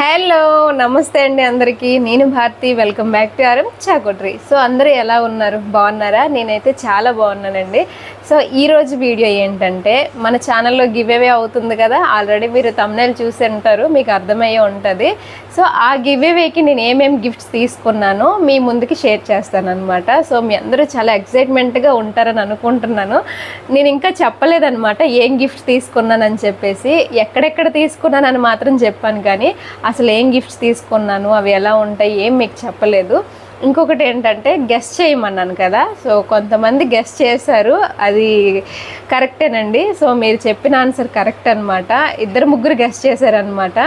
Hello నమస్తే అండి అందరికీ. నేను Bharathi welcome back to RM చాకోట్రీ. So అందరూ ఎలా ఉన్నారు? బాగున్నారా? నేనైతే చాలా బాగున్నానండి. సో ఈ రోజు వీడియో ఏంటంటే మన ఛానల్లో గివ్ అవే అవుతుంది కదా ఆల్రెడీ మీరు తమ్నేల్ చూసి ఉంటారు మీకు అర్థమయ్యే ఉంటుంది. సో ఆ గివ్ అవేకి నేను ఏమేమి గిఫ్ట్స్ తీసుకున్నానో మీ ముందుకి షేర్ చేస్తాను అనమాట సో మీ అందరూ చాలా ఎక్సైట్మెంట్గా ఉంటారని అనుకుంటున్నాను. నేను ఇంకా చెప్పలేదనమాట ఏం గిఫ్ట్స్ తీసుకున్నానని చెప్పేసి. ఎక్కడెక్కడ తీసుకున్నానని మాత్రం చెప్పాను కానీ అసలు ఏం గిఫ్ట్స్ తీసుకున్నాను అవి ఎలా ఉంటాయి ఏం మీకు చెప్పలేదు. ఇంకొకటి ఏంటంటే గెస్ట్ చేయమన్నాను కదా. సో కొంతమంది గెస్ట్ చేశారు. అది కరెక్టేనండి సో మీరు చెప్పిన ఆన్సర్ కరెక్ట్ అనమాట ఇద్దరు ముగ్గురు గెస్ట్ చేశారనమాట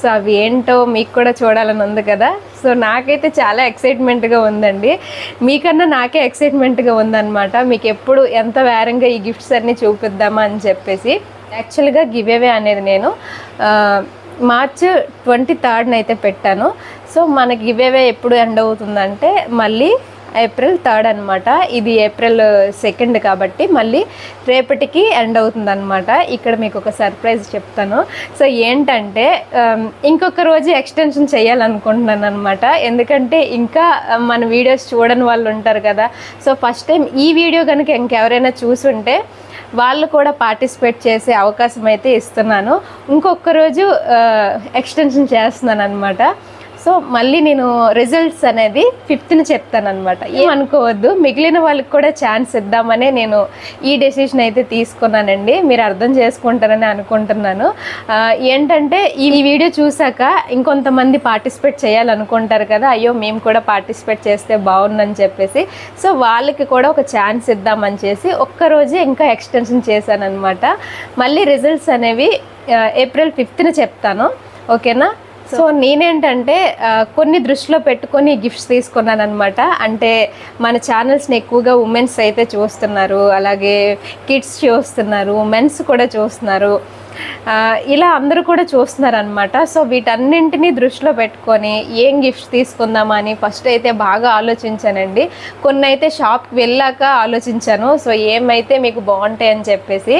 సో అవి ఏంటో మీకు కూడా చూడాలని ఉంది కదా. సో నాకైతే చాలా ఎక్సైట్మెంట్గా ఉందండి. మీకన్నా నాకే ఎక్సైట్మెంట్గా ఉందన్నమాట. మీకు ఎప్పుడు ఎంత వేరంగా ఈ గిఫ్ట్స్ అన్నీ చూపిద్దామా అని చెప్పేసి. యాక్చువల్గా గివ్ అవే అనేది నేను మార్చ్ ట్వంటీ థర్డ్న అయితే పెట్టాను. సో మనకి ఇవేవే ఎప్పుడు ఎండ్ అవుతుందంటే మళ్ళీ ఏప్రిల్ థర్డ్ అనమాట ఇది ఏప్రిల్ సెకండ్ కాబట్టి మళ్ళీ రేపటికి ఎండ్ అవుతుంది అనమాట ఇక్కడ మీకు ఒక సర్ప్రైజ్ చెప్తాను. సో ఏంటంటే ఇంకొక రోజు ఎక్స్టెన్షన్ చేయాలనుకుంటున్నాను అనమాట ఎందుకంటే ఇంకా మన వీడియోస్ చూడని వాళ్ళు ఉంటారు కదా. సో ఫస్ట్ టైం ఈ వీడియో కనుక ఇంకెవరైనా చూసుంటే వాళ్ళు కూడా పార్టిసిపేట్ చేసే అవకాశం అయితే ఇస్తున్నాను. ఇంకొక రోజు ఎక్స్టెన్షన్ చేస్తున్నాను అనమాట సో మళ్ళీ నేను రిజల్ట్స్ అనేది ఫిఫ్త్ని చెప్తాను అనమాట ఏమనుకోవద్దు మిగిలిన వాళ్ళకి కూడా ఛాన్స్ ఇద్దామనే నేను ఈ డెసిషన్ అయితే తీసుకున్నానండి. మీరు అర్థం చేసుకుంటారని అనుకుంటున్నాను. ఏంటంటే ఈ వీడియో చూసాక ఇంకొంతమంది పార్టిసిపేట్ చేయాలనుకుంటారు కదా అయ్యో మేము కూడా పార్టిసిపేట్ చేస్తే బాగుందని చెప్పేసి. సో వాళ్ళకి కూడా ఒక ఛాన్స్ ఇద్దామని చేసి ఒక్కరోజే ఇంకా ఎక్స్టెన్షన్ చేశాను అనమాట మళ్ళీ రిజల్ట్స్ అనేవి ఏప్రిల్ ఫిఫ్త్న చెప్తాను. ఓకేనా? సో నేనేంటంటే కొన్ని దృష్టిలో పెట్టుకొని గిఫ్ట్స్ తీసుకున్నాను అనమాట అంటే మన ఛానల్స్ని ఎక్కువగా ఉమెన్స్ అయితే చూస్తున్నారు. అలాగే కిడ్స్ చూస్తున్నారు మెన్స్ కూడా చూస్తున్నారు. ఇలా అందరూ కూడా చూస్తున్నారనమాట సో వీటన్నింటినీ దృష్టిలో పెట్టుకొని ఏం గిఫ్ట్స్ తీసుకుందామని ఫస్ట్ అయితే బాగా ఆలోచించానండి. కొన్ని అయితే షాప్కి వెళ్ళాక ఆలోచించాను. సో ఏమైతే మీకు బాగుంటాయి అని చెప్పేసి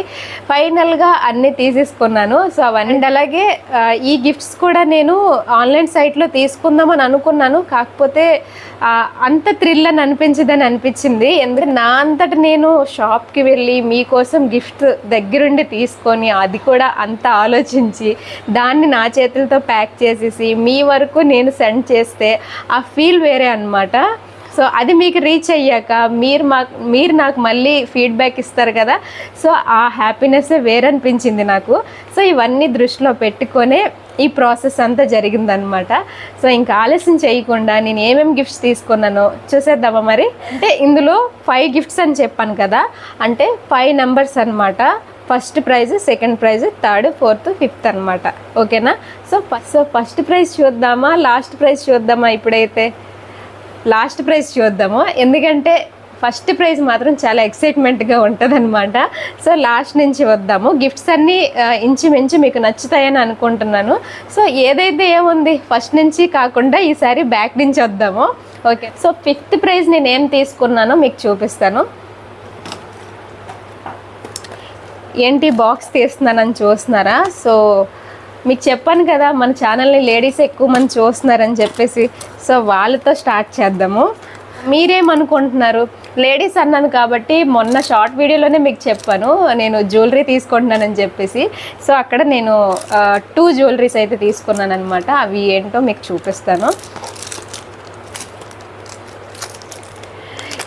ఫైనల్గా అన్నీ తీసేసుకున్నాను. సో అవన్నీ అలాగే ఈ గిఫ్ట్స్ కూడా నేను ఆన్లైన్ సైట్లో తీసుకుందామని అనుకున్నాను. కాకపోతే అంత థ్రిల్ అని అనిపించదని అనిపించింది. ఎందుకంటే నా అంతట నేను షాప్కి వెళ్ళి మీకోసం గిఫ్ట్ దగ్గరుండి తీసుకొని అది కూడా అంత ఆలోచించి దాన్ని నా చేతులతో ప్యాక్ చేసేసి మీ వరకు నేను సెండ్ చేస్తే ఆ ఫీల్ వేరే అన్నమాట. సో అది మీకు రీచ్ అయ్యాక మీరు మాకు మీరు నాకు మళ్ళీ ఫీడ్బ్యాక్ ఇస్తారు కదా. సో ఆ హ్యాపీనెస్ వేరనిపించింది నాకు. సో ఇవన్నీ దృష్టిలో పెట్టుకొనే ఈ ప్రాసెస్ అంతా జరిగిందనమాట సో ఇంకా ఆలస్యం చేయకుండా నేను ఏమేమి గిఫ్ట్స్ తీసుకున్నానో చూసేద్దామా మరి? అంటే ఇందులో ఫైవ్ గిఫ్ట్స్ అని చెప్పాను కదా. అంటే ఫైవ్ నెంబర్స్ అన్నమాట. First prize second prize third fourth fifth అనమాట ఓకేనా? So first so first prize చూద్దామా? లాస్ట్ ప్రైజ్ చూద్దామా ఇప్పుడైతే? లాస్ట్ ప్రైజ్ చూద్దాము. ఎందుకంటే ఫస్ట్ ప్రైజ్ మాత్రం చాలా ఎక్సైట్మెంట్గా ఉంటుంది అనమాట సో లాస్ట్ నుంచి వద్దాము. గిఫ్ట్స్ అన్నీ ఇంచుమించు మీకు నచ్చుతాయని అనుకుంటున్నాను. సో ఏదైతే ఏముంది? ఫస్ట్ నుంచి కాకుండా ఈసారి బ్యాక్ నుంచి వద్దాము. ఓకే. సో ఫిఫ్త్ ప్రైజ్ నేను ఏం తీసుకున్నానో మీకు చూపిస్తాను. ఏంటి బాక్స్ తీస్తున్నానని చూస్తున్నారా? సో మీకు చెప్పాను కదా మన ఛానల్ని లేడీస్ ఎక్కువ మంది చూస్తున్నారని చెప్పేసి. సో వాళ్ళతో స్టార్ట్ చేద్దాము. మీరేమనుకుంటున్నారు? లేడీస్ అన్నాను కాబట్టి మొన్న షార్ట్ వీడియోలోనే మీకు చెప్పాను. నేను జ్యువెలరీ తీసుకుంటున్నానని చెప్పేసి. సో అక్కడ నేను టూ జ్యువెలరీస్ అయితే తీసుకున్నాను అనమాట అవి ఏంటో మీకు చూపిస్తాను.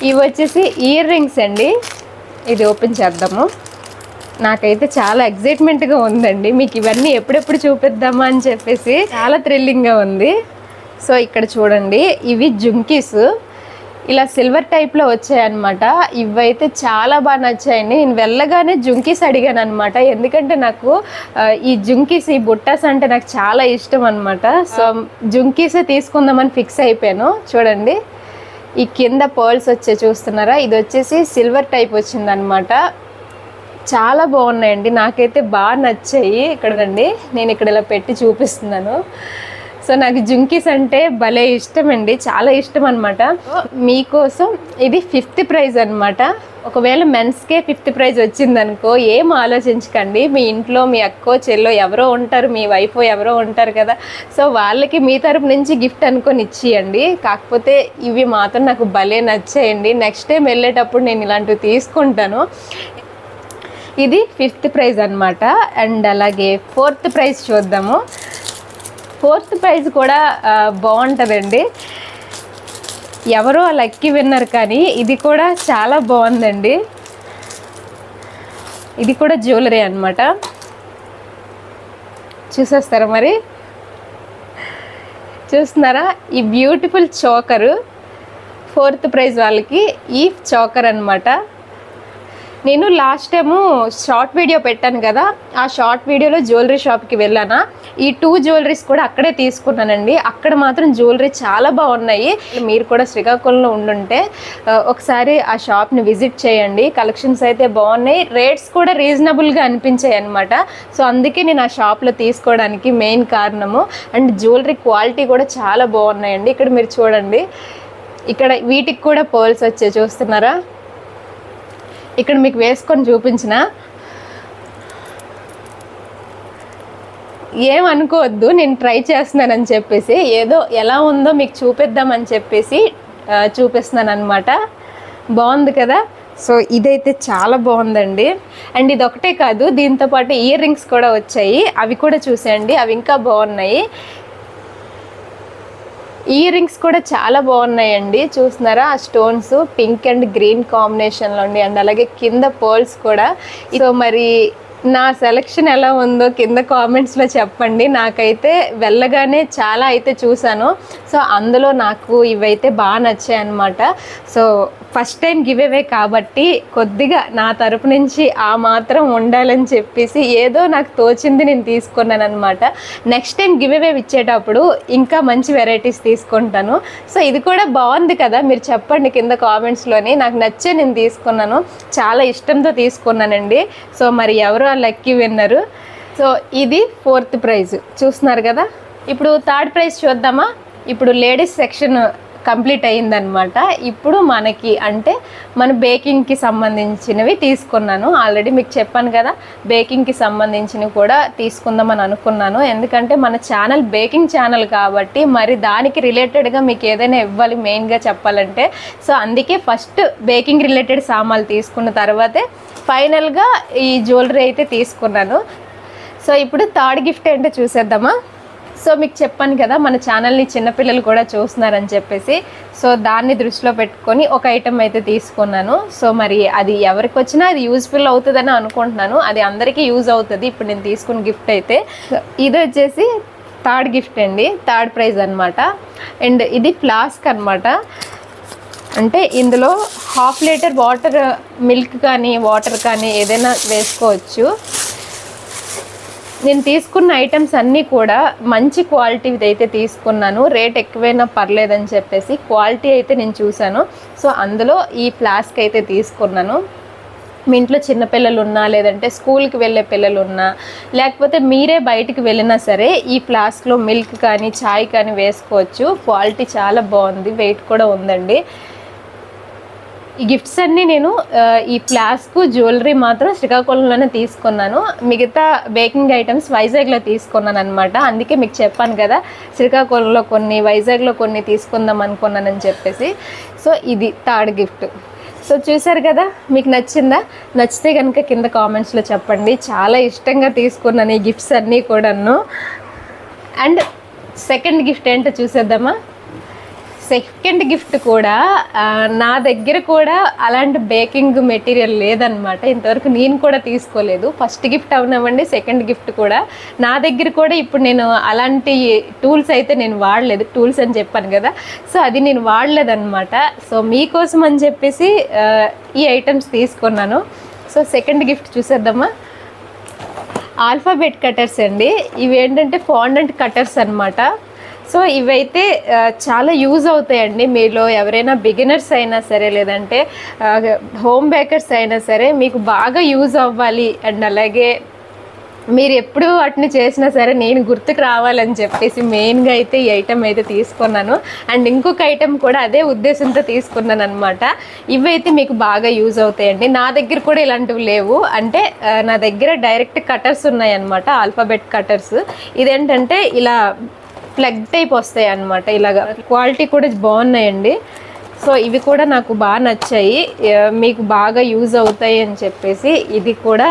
ఇవి వచ్చేసి ఇయర్ రింగ్స్ అండి. ఇది ఓపెన్ చేద్దాము. నాకైతే చాలా ఎగ్జైట్మెంట్గా ఉందండి. మీకు ఇవన్నీ ఎప్పుడెప్పుడు చూపిద్దామా అని చెప్పేసి చాలా థ్రిల్లింగ్గా ఉంది. సో ఇక్కడ చూడండి ఇవి జుంకీస్. ఇలా సిల్వర్ టైప్లో వచ్చాయన్నమాట. ఇవైతే చాలా బాగా నచ్చాయండి. నేను వెళ్ళగానే జుంకీస్ అడిగాను అనమాట ఎందుకంటే నాకు ఈ జుంకీస్ ఈ బుట్టాస్ అంటే నాకు చాలా ఇష్టం అనమాట సో జుంకీసే తీసుకుందామని ఫిక్స్ అయిపోయాను. చూడండి ఈ కింద పర్ల్స్ వచ్చే చూస్తున్నారా? ఇది వచ్చేసి సిల్వర్ టైప్ వచ్చిందనమాట చాలా బాగున్నాయండి. నాకైతే బాగా నచ్చాయి. ఇక్కడండి నేను ఇక్కడ ఇలా పెట్టి చూపిస్తున్నాను. సో నాకు జుంకీస్ అంటే భలే ఇష్టం అండి చాలా ఇష్టం అనమాట మీకోసం ఇది ఫిఫ్త్ ప్రైజ్ అనమాట ఒకవేళ మెన్స్కే ఫిఫ్త్ ప్రైజ్ వచ్చిందనుకో ఏం ఆలోచించకండి. మీ ఇంట్లో మీ అక్కో చెల్లో ఎవరో ఉంటారు. మీ వైఫ్ ఎవరో ఉంటారు కదా. సో వాళ్ళకి మీ తరపు నుంచి గిఫ్ట్ అనుకొని ఇచ్చేయండి. కాకపోతే ఇవి మాత్రం నాకు భలే నచ్చేయండి. నెక్స్ట్ టైం వెళ్ళేటప్పుడు నేను ఇలాంటివి తీసుకుంటాను. ఇది ఫిఫ్త్ ప్రైజ్ అనమాట అండ్ అలాగే ఫోర్త్ ప్రైజ్ చూద్దాము. ఫోర్త్ ప్రైజ్ కూడా బాగుంటుందండి. ఎవరో లక్కీ విన్నర్ కానీ ఇది కూడా చాలా బాగుందండి. ఇది కూడా జ్యువెలరీ అన్నమాట. చూసేస్తారా మరి? చూస్తున్నారా? ఈ బ్యూటిఫుల్ చోకరు ఫోర్త్ ప్రైజ్ వాళ్ళకి ఈ చోకర్ అన్నమాట నేను లాస్ట్ టైము షార్ట్ వీడియో పెట్టాను కదా. ఆ షార్ట్ వీడియోలో జ్యువెలరీ షాప్కి వెళ్ళానా. ఈ టూ జ్యువెలరీస్ కూడా అక్కడే తీసుకున్నానండి. అక్కడ మాత్రం జ్యువెలరీ చాలా బాగున్నాయి. మీరు కూడా శ్రీకాకుళంలో ఉండుంటే ఒకసారి ఆ షాప్ని విజిట్ చేయండి. కలెక్షన్స్ అయితే బాగున్నాయి. రేట్స్ కూడా రీజనబుల్గా అనిపించాయి అనమాట సో అందుకే నేను ఆ షాప్లో తీసుకోవడానికి మెయిన్ కారణము. అండ్ జ్యువెలరీ క్వాలిటీ కూడా చాలా బాగున్నాయండి. ఇక్కడ మీరు చూడండి. ఇక్కడ వీటికి కూడా పర్ల్స్ వచ్చాయి. చూస్తున్నారా? ఇక్కడ మీకు వేసుకొని చూపించిన. ఏమనుకోవద్దు అనుకోవద్దు నేను ట్రై చేస్తున్నానని చెప్పేసి ఏదో ఎలా ఉందో మీకు చూపిద్దామని చెప్పేసి చూపిస్తున్నాను అనమాట బాగుంది కదా? సో ఇదైతే చాలా బాగుందండి. అండ్ ఇది ఒకటే కాదు దీంతో పాటు ఇయర్ రింగ్స్ కూడా వచ్చాయి. అవి కూడా చూసేయండి అవి ఇంకా బాగున్నాయి. ఇయర్ రింగ్స్ కూడా చాలా బాగున్నాయండి. చూస్తున్నారా? ఆ స్టోన్స్ పింక్ అండ్ గ్రీన్ కాంబినేషన్లో ఉండి అండ్ అలాగే కింద పర్ల్స్ కూడా. సో మరి నా సెలక్షన్ ఎలా ఉందో కింద కామెంట్స్లో చెప్పండి. నాకైతే వెళ్ళగానే చాలా అయితే చూశాను. సో అందులో నాకు ఇవైతే బాగా నచ్చాయి అనమాట so first time give away కాబట్టి కొద్దిగా నా తరపు నుంచి ఆ మాత్రం ఉండాలని చెప్పేసి ఏదో నాకు తోచింది నేను తీసుకున్నాను అనమాట నెక్స్ట్ టైం గివ్ అవే ఇచ్చేటప్పుడు ఇంకా మంచి వెరైటీస్ తీసుకుంటాను. సో ఇది కూడా బాగుంది కదా మీరు చెప్పండి కింద కామెంట్స్లోని నాకు నచ్చే నేను తీసుకున్నాను. చాలా ఇష్టంతో తీసుకున్నానండి. సో మరి ఎవరు ఆ లక్కీ విన్నరు. సో ఇది ఫోర్త్ ప్రైజ్. చూస్తున్నారు కదా? ఇప్పుడు థర్డ్ ప్రైజ్ చూద్దామా? ఇప్పుడు లేడీస్ సెక్షన్ కంప్లీట్ అయిందనమాట ఇప్పుడు మనకి అంటే మన బేకింగ్కి సంబంధించినవి తీసుకున్నాను. ఆల్రెడీ మీకు చెప్పాను కదా బేకింగ్కి సంబంధించినవి కూడా తీసుకుందామని అనుకున్నాను. ఎందుకంటే మన ఛానల్ బేకింగ్ ఛానల్ కాబట్టి మరి దానికి రిలేటెడ్గా మీకు ఏదైనా ఇవ్వాలి మెయిన్గా చెప్పాలంటే. సో అందుకే ఫస్ట్ బేకింగ్ రిలేటెడ్ సామాన్లు తీసుకున్న తర్వాతే ఫైనల్గా ఈ జ్యువెలరీ అయితే తీసుకున్నాను. సో ఇప్పుడు థర్డ్ గిఫ్ట్ ఏంటో చూసేద్దామా? సో మీకు చెప్పాను కదా మన ఛానల్ని చిన్నపిల్లలు కూడా చూస్తున్నారని చెప్పేసి. సో దాన్ని దృష్టిలో పెట్టుకొని ఒక ఐటెం అయితే తీసుకున్నాను. సో మరి అది ఎవరికి వచ్చినా అది యూజ్ఫుల్ అవుతుందని అనుకుంటున్నాను. అది అందరికీ యూజ్ అవుతుంది. ఇప్పుడు నేను తీసుకున్న గిఫ్ట్ అయితే. ఇది వచ్చేసి థర్డ్ గిఫ్ట్ అండి. థర్డ్ ప్రైజ్ అనమాట అండ్ ఇది ఫ్లాస్క్ అనమాట అంటే ఇందులో హాఫ్ లీటర్ వాటర్ మిల్క్ కానీ వాటర్ కానీ ఏదైనా వేసుకోవచ్చు. నేను తీసుకున్న ఐటమ్స్ అన్నీ కూడా మంచి క్వాలిటీ అయితే తీసుకున్నాను. రేట్ ఎక్కువైనా పర్లేదని చెప్పేసి క్వాలిటీ అయితే నేను చూశాను. సో అందులో ఈ ఫ్లాస్క్ అయితే తీసుకున్నాను. మీ ఇంట్లో చిన్నపిల్లలు ఉన్నా లేదంటే స్కూల్కి వెళ్ళే పిల్లలు ఉన్నా లేకపోతే మీరే బయటికి వెళ్ళినా సరే ఈ ఫ్లాస్క్లో మిల్క్ కానీ చాయ్ కానీ వేసుకోవచ్చు. క్వాలిటీ చాలా బాగుంది. వెయిట్ కూడా ఉందండి. ఈ గిఫ్ట్స్ అన్నీ నేను ఈ ఫ్లాస్క్ జ్యువెలరీ మాత్రం శ్రీకాకుళంలోనే తీసుకున్నాను. మిగతా బేకింగ్ ఐటమ్స్ వైజాగ్లో తీసుకున్నాను అనమాట అందుకే మీకు చెప్పాను కదా శ్రీకాకుళంలో కొన్ని వైజాగ్లో కొన్ని తీసుకుందాం అనుకున్నానని చెప్పేసి. సో ఇది థర్డ్ గిఫ్ట్ సో చూసారు కదా మీకు నచ్చిందా? నచ్చితే కనుక కింద కామెంట్స్లో చెప్పండి. చాలా ఇష్టంగా తీసుకున్నాను ఈ గిఫ్ట్స్ అన్నీ కూడాను. అండ్ సెకండ్ గిఫ్ట్ ఏంటో చూసేద్దామా? సెకండ్ గిఫ్ట్ కూడా నా దగ్గర కూడా అలాంటి బేకింగ్ మెటీరియల్ లేదనమాట ఇంతవరకు నేను కూడా తీసుకోలేదు. ఫస్ట్ గిఫ్ట్ అవునవ్వండి సెకండ్ గిఫ్ట్ కూడా. నా దగ్గర కూడా ఇప్పుడు నేను అలాంటి టూల్స్ అయితే నేను వాడలేదు. టూల్స్ అని చెప్పాను కదా. సో అది నేను వాడలేదన్నమాట. సో మీకోసం అని చెప్పేసి ఈ ఐటమ్స్ తీసుకున్నాను. సో సెకండ్ గిఫ్ట్ చూసేద్దామా? ఆల్ఫాబెట్ కటర్స్ అండి. ఇవి ఏంటంటే ఫాండెంట్ కటర్స్ అనమాట సో ఇవైతే చాలా యూజ్ అవుతాయండి. మీలో ఎవరైనా బిగినర్స్ అయినా సరే లేదంటే హోమ్ బేకర్స్ అయినా సరే మీకు బాగా యూజ్ అవ్వాలి. అండ్ అలాగే మీరు ఎప్పుడు వాటిని చేసినా సరే నేను గుర్తుకు రావాలని చెప్పేసి మెయిన్గా అయితే ఈ ఐటెం అయితే తీసుకున్నాను. అండ్ ఇంకొక ఐటెం కూడా అదే ఉద్దేశంతో తీసుకున్నాను అనమాట ఇవైతే మీకు బాగా యూజ్ అవుతాయండి. నా దగ్గర కూడా ఇలాంటివి లేవు. అంటే నా దగ్గర డైరెక్ట్ కటర్స్ ఉన్నాయన్నమాట ఆల్ఫాబెట్ కటర్స్. ఇదేంటంటే ఇలా ప్లగ్ టైప్ వస్తాయి అనమాట ఇలాగా. క్వాలిటీ కూడా బాగున్నాయండి. సో ఇవి కూడా నాకు బాగా నచ్చాయి. మీకు బాగా యూజ్ అవుతాయి అని చెప్పేసి ఇది కూడా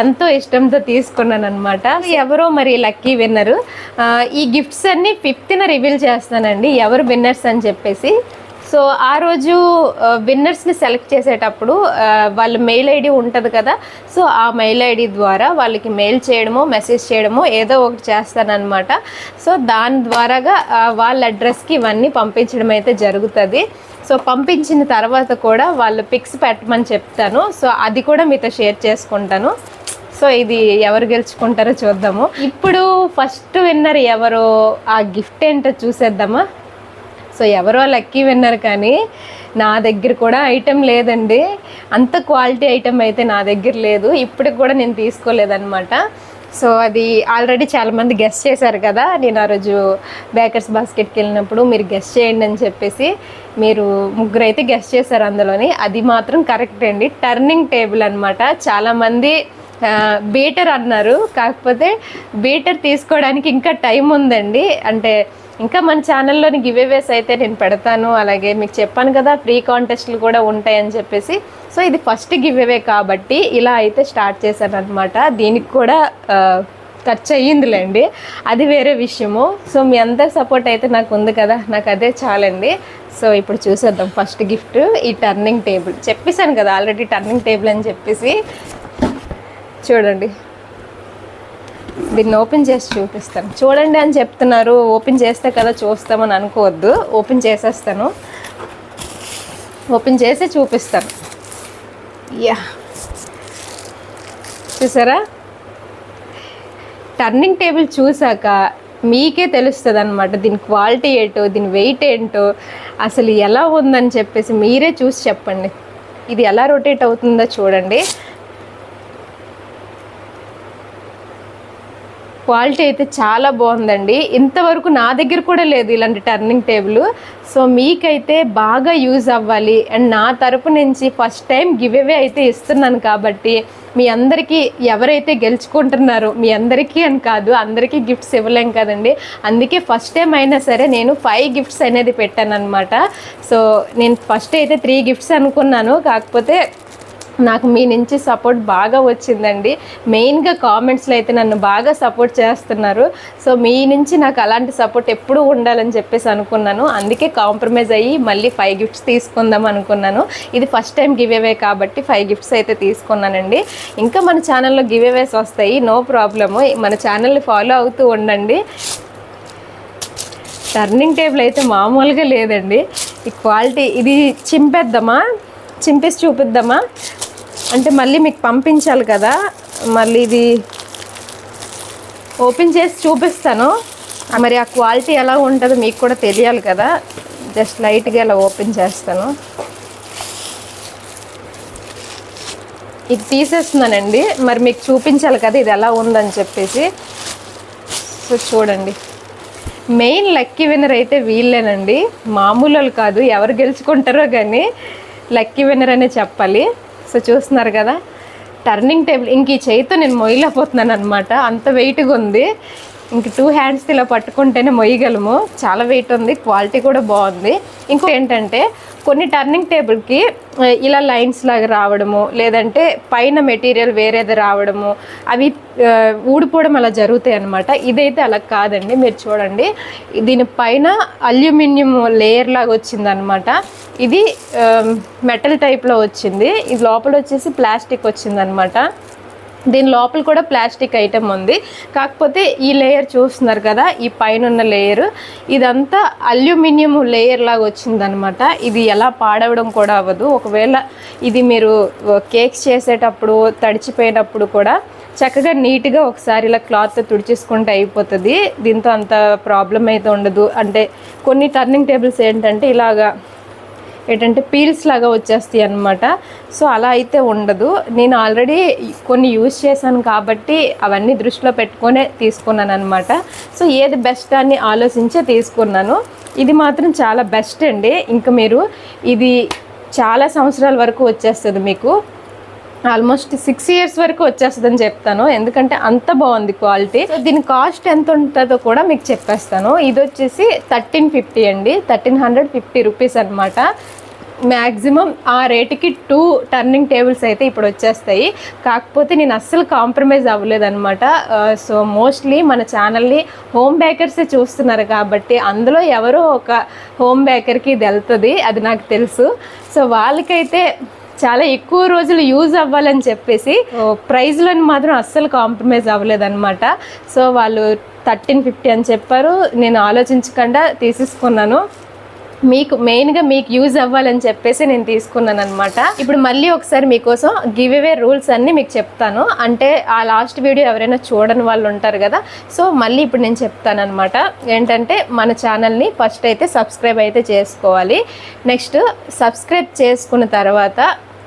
ఎంతో ఇష్టంతో తీసుకున్నాను అనమాట ఎవరో మరి లక్కీ విన్నరు. ఈ గిఫ్ట్స్ అన్ని ఫిఫ్త్న రివీల్ చేస్తానండి. ఎవరు విన్నర్స్ అని చెప్పేసి. సో ఆ రోజు విన్నర్స్ని సెలెక్ట్ చేసేటప్పుడు వాళ్ళ మెయిల్ ఐడి ఉంటుంది కదా సో ఆ మెయిల్ ఐడి ద్వారా వాళ్ళకి మెయిల్ చేయడమో మెసేజ్ చేయడమో ఏదో ఒకటి చేస్తానన్నమాట. సో దాని ద్వారాగా వాళ్ళ అడ్రస్కి ఇవన్నీ పంపించడం అయితే జరుగుతుంది. సో పంపించిన తర్వాత కూడా వాళ్ళు పిక్స్ పెట్టమని చెప్తాను. సో అది కూడా మీతో షేర్ చేసుకుంటాను. సో ఇది ఎవరు గెలుచుకుంటారో చూద్దాము. ఇప్పుడు ఫస్ట్ విన్నర్ ఎవరు ఆ గిఫ్ట్ ఏంటో చూసేద్దామా? సో ఎవరో లక్కీ విన్నారు కానీ నా దగ్గర కూడా ఐటెం లేదండి. అంత క్వాలిటీ ఐటెం అయితే నా దగ్గర లేదు. ఇప్పటికి కూడా నేను తీసుకోలేదన్నమాట. సో అది ఆల్రెడీ చాలామంది గెస్ట్ చేశారు కదా. నేను ఆ రోజు బేకర్స్ బాస్కెట్కి వెళ్ళినప్పుడు మీరు గెస్ట్ చేయండి అని చెప్పేసి మీరు ముగ్గురు అయితే గెస్ట్ చేశారు అందులోని. అది మాత్రం కరెక్ట్ అండి. టర్నింగ్ టేబుల్ అనమాట చాలామంది బీటర్ అన్నారు. కాకపోతే బీటర్ తీసుకోవడానికి ఇంకా టైం ఉందండి. అంటే ఇంకా మన ఛానల్లోని గివేవేస్ అయితే నేను పెడతాను. అలాగే మీకు చెప్పాను కదా ఫ్రీ కాంటెస్ట్లు కూడా ఉంటాయని చెప్పేసి. సో ఇది ఫస్ట్ గివేవే కాబట్టి ఇలా అయితే స్టార్ట్ చేశాను అనమాట దీనికి కూడా ఖర్చు అయ్యిందిలేండి. అది వేరే విషయము. సో మీ అందరి సపోర్ట్ అయితే నాకు ఉంది కదా నాకు అదే చాలండి. సో ఇప్పుడు చూసేద్దాం. ఫస్ట్ గిఫ్ట్ ఈ టర్నింగ్ టేబుల్ చెప్పేశాను కదా ఆల్రెడీ టర్నింగ్ టేబుల్ అని చెప్పేసి. చూడండి. దీన్ని ఓపెన్ చేసి చూపిస్తాను. చూడండి అని చెప్తున్నారు. ఓపెన్ చేస్తే కదా చూస్తామని అనుకోవద్దు. ఓపెన్ చేసేస్తాను. ఓపెన్ చేసి చూపిస్తాను. యా. చూసారా? టర్నింగ్ టేబుల్ చూసాక మీకే తెలుస్తుంది అనమాట దీని క్వాలిటీ ఏంటో దీని వెయిట్ ఏంటో అసలు ఎలా ఉందని చెప్పేసి మీరే చూసి చెప్పండి. ఇది ఎలా రొటేట్ అవుతుందో చూడండి. క్వాలిటీ అయితే చాలా బాగుందండి. ఇంతవరకు నా దగ్గర కూడా లేదు ఇలాంటి టర్నింగ్ టేబుల్. సో మీకైతే బాగా యూజ్ అవ్వాలి. అండ్ నా తరపు నుంచి ఫస్ట్ టైం గివ్ అవే అయితే ఇస్తున్నాను కాబట్టి మీ అందరికీ ఎవరైతే గెలుచుకుంటున్నారో మీ అందరికీ అని కాదు అందరికీ గిఫ్ట్స్ ఇవ్వలేం కదండి. అందుకే ఫస్ట్ టైం అయినా సరే నేను ఫైవ్ గిఫ్ట్స్ అనేది పెట్టాను అనమాట సో నేను ఫస్ట్ అయితే త్రీ గిఫ్ట్స్ అనుకున్నాను. కాకపోతే నాకు మీ నుంచి సపోర్ట్ బాగా వచ్చిందండి. మెయిన్గా కామెంట్స్లో అయితే నన్ను బాగా సపోర్ట్ చేస్తున్నారు. సో మీ నుంచి నాకు అలాంటి సపోర్ట్ ఎప్పుడూ ఉండాలని చెప్పేసి అనుకున్నాను. అందుకే కాంప్రమైజ్ అయ్యి మళ్ళీ ఫైవ్ గిఫ్ట్స్ తీసుకుందాం అనుకున్నాను. ఇది ఫస్ట్ టైం గివ్ అవే కాబట్టి ఫైవ్ గిఫ్ట్స్ అయితే తీసుకున్నానండి. ఇంకా మన ఛానల్లో గివ్ అవేస్ వస్తాయి. నో ప్రాబ్లము మన ఛానల్ని ఫాలో అవుతూ ఉండండి. టర్నింగ్ టేబుల్ అయితే మామూలుగా లేదండి. ఈ క్వాలిటీ ఇది చింపేద్దామా? చింపేసి చూపిద్దామా? అంటే మళ్ళీ మీకు పంపించాలి కదా. మళ్ళీ ఇది ఓపెన్ చేసి చూపిస్తాను. మరి ఆ క్వాలిటీ ఎలా ఉంటుందో మీకు కూడా తెలియాలి కదా. జస్ట్ లైట్గా ఇలా ఓపెన్ చేస్తాను. ఇది తీసేస్తున్నానండి. మరి మీకు చూపించాలి కదా ఇది ఎలా ఉందని చెప్పేసి. సో చూడండి. మెయిన్ లక్కీ విన్నర్ అయితే వీళ్ళేనండి. మామూలు వాళ్ళు కాదు ఎవరు గెలుచుకుంటారో కానీ లక్కీ విన్నర్ అనే చెప్పాలి. సో చూస్తున్నారు కదా. టర్నింగ్ టేబుల్ ఇంక ఈ చేయితో నేను మొయ్యలేకపోతున్నాను అనమాట అంత వెయిట్గా ఉంది. ఇంక టూ హ్యాండ్స్ ఇలా పట్టుకుంటేనే మొయ్యగలము. చాలా వెయిట్ ఉంది క్వాలిటీ కూడా బాగుంది. ఇంకో ఏంటంటే కొన్ని టర్నింగ్ టేబుల్కి ఇలా లైన్స్ లాగా రావడము లేదంటే పైన మెటీరియల్ వేరేది రావడము అవి ఊడిపోవడం అలా జరుగుతాయి అనమాట ఇదైతే అలా కాదండి మీరు చూడండి. దీని పైన అల్యూమినియం లేయర్ లాగా వచ్చిందనమాట ఇది మెటల్ టైప్లో వచ్చింది. ఇది లోపల వచ్చేసి ప్లాస్టిక్ వచ్చిందనమాట దీని లోపల కూడా ప్లాస్టిక్ ఐటెం ఉంది. కాకపోతే ఈ లేయర్ చూస్తున్నారు కదా ఈ పైన ఉన్న లేయర్. ఇదంతా అల్యూమినియం లేయర్ లాగా వచ్చిందనమాట ఇది ఎలా పాడవడం కూడా అవ్వదు. ఒకవేళ ఇది మీరు కేక్స్ చేసేటప్పుడు తడిచిపోయినప్పుడు కూడా చక్కగా నీట్గా ఒకసారి ఇలా క్లాత్ తుడిచేసుకుంటే అయిపోతుంది. దీంతో అంత ప్రాబ్లం అయితే ఉండదు. అంటే కొన్ని టర్నింగ్ టేబుల్స్ ఏంటంటే ఇలాగా ఏంటంటే పీల్స్ లాగా వచ్చేస్తాయి అనమాట సో అలా అయితే ఉండదు. నేను ఆల్రెడీ కొన్ని యూజ్ చేశాను కాబట్టి అవన్నీ దృష్టిలో పెట్టుకునే తీసుకున్నాను అనమాట సో ఏది బెస్ట్ అని ఆలోచించే తీసుకున్నాను. ఇది మాత్రం చాలా బెస్ట్ అండి. ఇంకా మీరు ఇది చాలా సంవత్సరాల వరకు వచ్చేస్తుంది మీకు. ఆల్మోస్ట్ సిక్స్ ఇయర్స్ వరకు వచ్చేస్తుందని చెప్తాను. ఎందుకంటే అంత బాగుంది క్వాలిటీ. సో దీని కాస్ట్ ఎంత ఉంటుందో కూడా మీకు చెప్పేస్తాను. ఇది వచ్చేసి థర్టీన్ ఫిఫ్టీ అండి. థర్టీన్ హండ్రెడ్ ఫిఫ్టీ రూపీస్ అనమాట మ్యాక్సిమం ఆ రేటుకి టూ టర్నింగ్ టేబుల్స్ అయితే ఇప్పుడు వచ్చేస్తాయి. కాకపోతే నేను అస్సలు కాంప్రమైజ్ అవ్వలేదన్నమాట. సో మోస్ట్లీ మన ఛానల్ని హోమ్ బేకర్సే చూస్తున్నారు కాబట్టి అందులో ఎవరో ఒక హోమ్ బేకర్కి ఇది వెళ్తుంది. అది నాకు తెలుసు. సో వాళ్ళకైతే చాలా ఎక్కువ రోజులు యూజ్ అవ్వాలని చెప్పేసి ప్రైస్లను మాత్రం అస్సలు కాంప్రమైజ్ అవ్వలేదన్నమాట. సో వాళ్ళు థర్టీన్ ఫిఫ్టీ అని చెప్పారు. నేను ఆలోచించకుండా తీసేసుకున్నాను. మీకు మెయిన్గా మీకు యూజ్ అవ్వాలని చెప్పేసి నేను తీసుకున్నాను అనమాట ఇప్పుడు మళ్ళీ ఒకసారి మీకోసం గివ్ అవే రూల్స్ అన్నీ మీకు చెప్తాను. అంటే ఆ లాస్ట్ వీడియో ఎవరైనా చూడని వాళ్ళు ఉంటారు కదా. సో మళ్ళీ ఇప్పుడు నేను చెప్తాను అనమాట ఏంటంటే మన ఛానల్ని ఫస్ట్ అయితే సబ్స్క్రైబ్ అయితే చేసుకోవాలి. నెక్స్ట్ సబ్స్క్రైబ్ చేసుకున్న తర్వాత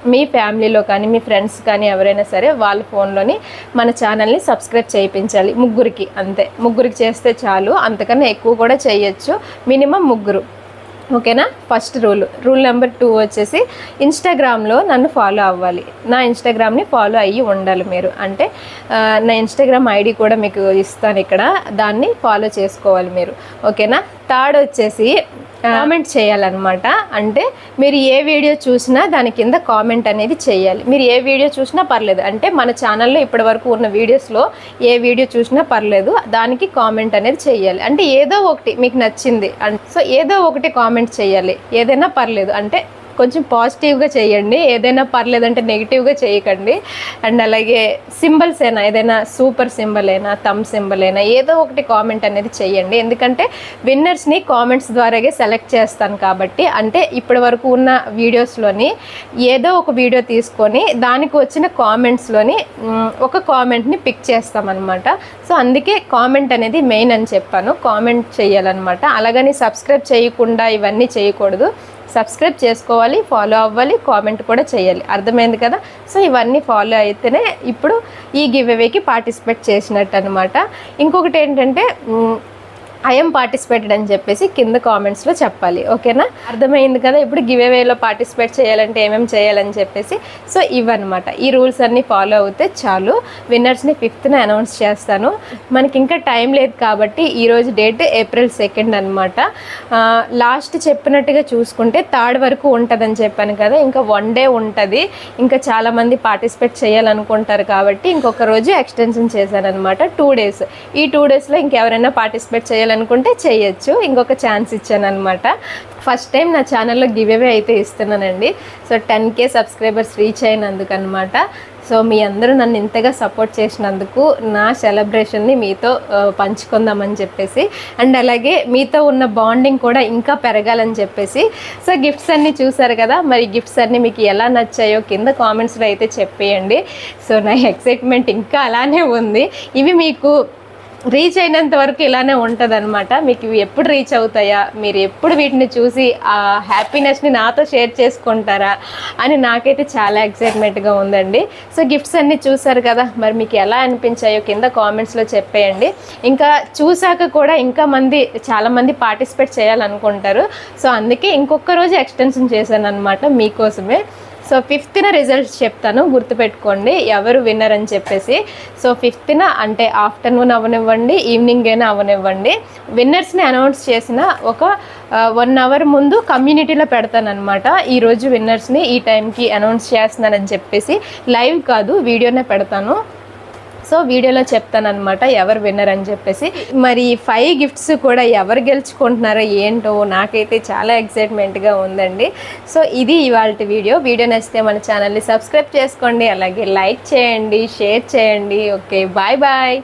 మీ ఫ్యామిలీలో కానీ మీ ఫ్రెండ్స్ కానీ ఎవరైనా సరే వాళ్ళ ఫోన్లోని మన ఛానల్ని సబ్స్క్రైబ్ చేయించాలి. ముగ్గురికి అంతే. ముగ్గురికి చేస్తే చాలు. అంతకన్నా ఎక్కువ కూడా చేయొచ్చు. మినిమం ముగ్గురు. ఓకేనా? First rule. Rule number two వచ్చేసి ఇన్స్టాగ్రామ్లో నన్ను ఫాలో అవ్వాలి. నా ఇన్స్టాగ్రామ్ని ఫాలో అయ్యి ఉండాలి మీరు. అంటే నా ఇన్స్టాగ్రామ్ ఐడి కూడా మీకు ఇస్తాను ఇక్కడ. దాన్ని ఫాలో చేసుకోవాలి మీరు. ఓకేనా? థర్డ్ వచ్చేసి కామెంట్ చేయాలన్నమాట. అంటే మీరు ఏ వీడియో చూసినా దాని కింద కామెంట్ అనేది చేయాలి. మీరు ఏ వీడియో చూసినా పర్లేదు. అంటే మన ఛానల్లో ఇప్పటి వరకు ఉన్న వీడియోస్లో ఏ వీడియో చూసినా పర్లేదు. దానికి కామెంట్ అనేది చేయాలి. అంటే ఏదో ఒకటి మీకు నచ్చింది. అండ్ సో ఏదో ఒకటి కామెంట్ చేయాలి. ఏదైనా పర్లేదు. అంటే కొంచెం పాజిటివ్గా చేయండి. ఏదైనా పర్లేదంటే నెగిటివ్గా చేయకండి. అండ్ అలాగే సింబల్స్ అయినా ఏదైనా సూపర్ సింబల్ అయినా తమ్ సింబల్ అయినా ఏదో ఒకటి కామెంట్ అనేది చేయండి. ఎందుకంటే విన్నర్స్ని కామెంట్స్ ద్వారాగే సెలెక్ట్ చేస్తాను కాబట్టి అంటే ఇప్పటి వరకు ఉన్న వీడియోస్లోని ఏదో ఒక వీడియో తీసుకొని దానికి వచ్చిన కామెంట్స్లోని ఒక కామెంట్ని పిక్ చేస్తామన్నమాట. సో అందుకే కామెంట్ అనేది మెయిన్ అని చెప్పాను. కామెంట్ చేయాలన్నమాట. అలాగని సబ్స్క్రైబ్ చేయకుండా ఇవన్నీ చేయకూడదు. సబ్స్క్రైబ్ చేసుకోవాలి ఫాలో అవ్వాలి కామెంట్ కూడా చేయాలి. అర్థమైంది కదా? సో ఇవన్నీ ఫాలో అయితేనే ఇప్పుడు ఈ గివ్ అవేకి పార్టిసిపేట్ చేసినట్టు అనమాట ఇంకొకటి ఏంటంటే ఐఎమ్ పార్టిసిపేటెడ్ అని చెప్పేసి కింద కామెంట్స్లో చెప్పాలి. ఓకేనా? అర్థమైంది కదా? ఇప్పుడు గివ్ అవేలో పార్టిసిపేట్ చేయాలంటే ఏమేమి చేయాలని చెప్పేసి. సో ఇవన్నమాట. ఈ రూల్స్ అన్నీ ఫాలో అవుతే చాలు. విన్నర్స్ని ఫిఫ్త్న అనౌన్స్ చేస్తాను. మనకి ఇంకా టైం లేదు కాబట్టి ఈరోజు డేట్ ఏప్రిల్ సెకండ్ అనమాట లాస్ట్ చెప్పినట్టుగా చూసుకుంటే థర్డ్ వరకు ఉంటుందని చెప్పాను కదా? ఇంకా వన్ డే ఉంటుంది. ఇంకా చాలామంది పార్టిసిపేట్ చేయాలనుకుంటారు కాబట్టి ఇంకొక రోజు ఎక్స్టెన్షన్ చేశాను అనమాట టూ డేస్ ఈ టూ డేస్లో ఇంకెవరైనా పార్టిసిపేట్ చేయాలి చేయాలనుకుంటే చేయొచ్చు. ఇంకొక ఛాన్స్ ఇచ్చాను అనమాట ఫస్ట్ టైం నా ఛానల్లో గివ్ అవే అయితే ఇస్తున్నానండి. So ten K subscribers reach అయినందుకు అనమాట సో మీ అందరూ నన్ను ఇంతగా సపోర్ట్ చేసినందుకు నా సెలబ్రేషన్ని మీతో పంచుకుందామని చెప్పేసి అండ్ అలాగే మీతో ఉన్న బాండింగ్ కూడా ఇంకా పెరగాలని చెప్పేసి సో గిఫ్ట్స్ అన్నీ చూసారు కదా మరి గిఫ్ట్స్ అన్నీ మీకు ఎలా నచ్చాయో కింద కామెంట్స్లో అయితే చెప్పేయండి. సో నా ఎక్సైట్మెంట్ ఇంకా అలానే ఉంది. ఇవి మీకు రీచ్ అయినంత వరకు ఇలానే ఉంటుంది అనమాట మీకు ఇవి ఎప్పుడు రీచ్ అవుతాయా? మీరు ఎప్పుడు వీటిని చూసి ఆ హ్యాపీనెస్ని నాతో షేర్ చేసుకుంటారా? అని నాకైతే చాలా ఎక్సైట్మెంట్గా ఉందండి. సో గిఫ్ట్స్ అన్నీ చూసారు కదా మరి మీకు ఎలా అనిపించాయో కింద కామెంట్స్లో చెప్పేయండి. ఇంకా చూసాక కూడా ఇంకా మంది చాలామంది పార్టిసిపేట్ చేయాలనుకుంటారు. సో అందుకే ఇంకొక రోజు ఎక్స్టెన్షన్ చేశాను అనమాట మీకోసమే. సో ఫిఫ్త్న రిజల్ట్స్ చెప్తాను గుర్తుపెట్టుకోండి ఎవరు విన్నర్ అని చెప్పేసి. సో ఫిఫ్త్న అంటే ఆఫ్టర్నూన్ అవనివ్వండి ఈవినింగ్ అయినా అవనివ్వండి. విన్నర్స్ని అనౌన్స్ చేసిన ఒక వన్ అవర్ ముందు కమ్యూనిటీలో పెడతానమాట ఈరోజు విన్నర్స్ని ఈ టైంకి అనౌన్స్ చేస్తున్నానని చెప్పేసి. లైవ్ కాదు వీడియోనే పెడతాను. సో వీడియోలో చెప్తానమాట ఎవరు విన్నర్ అని చెప్పేసి. మరి ఫైవ్ గిఫ్ట్స్ కూడా ఎవరు గెలుచుకుంటున్నారో ఏంటో నాకైతే చాలా ఎక్సైట్మెంట్గా ఉందండి. సో ఇది ఇవాళ వీడియో. వీడియో నచ్చితే మన ఛానల్ని సబ్స్క్రైబ్ చేసుకోండి అలాగే లైక్ చేయండి షేర్ చేయండి. Okay bye bye